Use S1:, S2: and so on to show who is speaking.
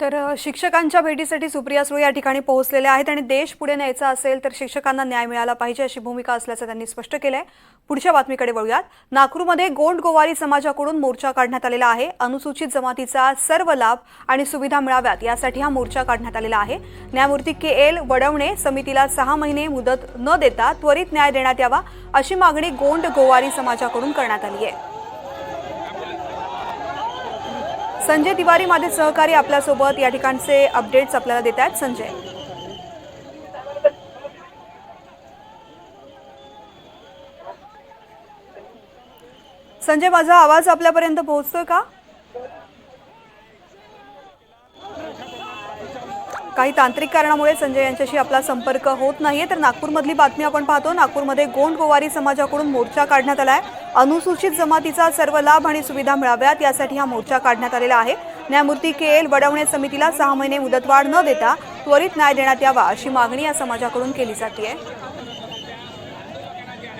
S1: तर शिक्षकांच्या भेटीसाठी सुप्रिया सुळे या ठिकाणी पोहोचलेल्या आहेत आणि देश पुढे न्यायचा असेल तर शिक्षकांना न्याय मिळाला पाहिजे अशी भूमिका असल्याचं त्यांनी स्पष्ट केलंय. पुढच्या बातमीकडे वळूयात. नागपूरमध्ये गोंड गोवारी समाजाकडून मोर्चा काढण्यात आलेला आहे. अनुसूचित जमातीचा सर्व लाभ आणि सुविधा मिळाव्यात यासाठी हा मोर्चा काढण्यात आलेला आहे. न्यायमूर्ती के एल वडवणे समितीला सहा महिने मुदत न देता त्वरित न्याय देण्यात यावा अशी मागणी गोंड गोवारी समाजाकडून करण्यात आली आहे. संजय तिवारी माझे सहकारी आपल्यासोबत या ठिकाणचे अपडेट्स आपल्याला देत आहेत. संजय. संजय माझा आवाज आपल्यापर्यंत पोहोचतोय का? काही तांत्रिक कारणामुळे संजय यांच्याशी आपला संपर्क होत नाहीये. तर नागपूरमधली बातमी आपण पाहतो. नागपूरमध्ये गोंड गोवारी समाजाकडून मोर्चा काढण्यात आलाय. अनुसूचित जमातीचा सर्व लाभ आणि सुविधा मिळाव्यात यासाठी हा मोर्चा काढण्यात आलेला आहे. न्यायमूर्ती के एल वडवणे समितीला सहा महिने मुदतवाढ न देता त्वरित न्याय देण्यात यावा अशी मागणी या समाजाकडून केली जाते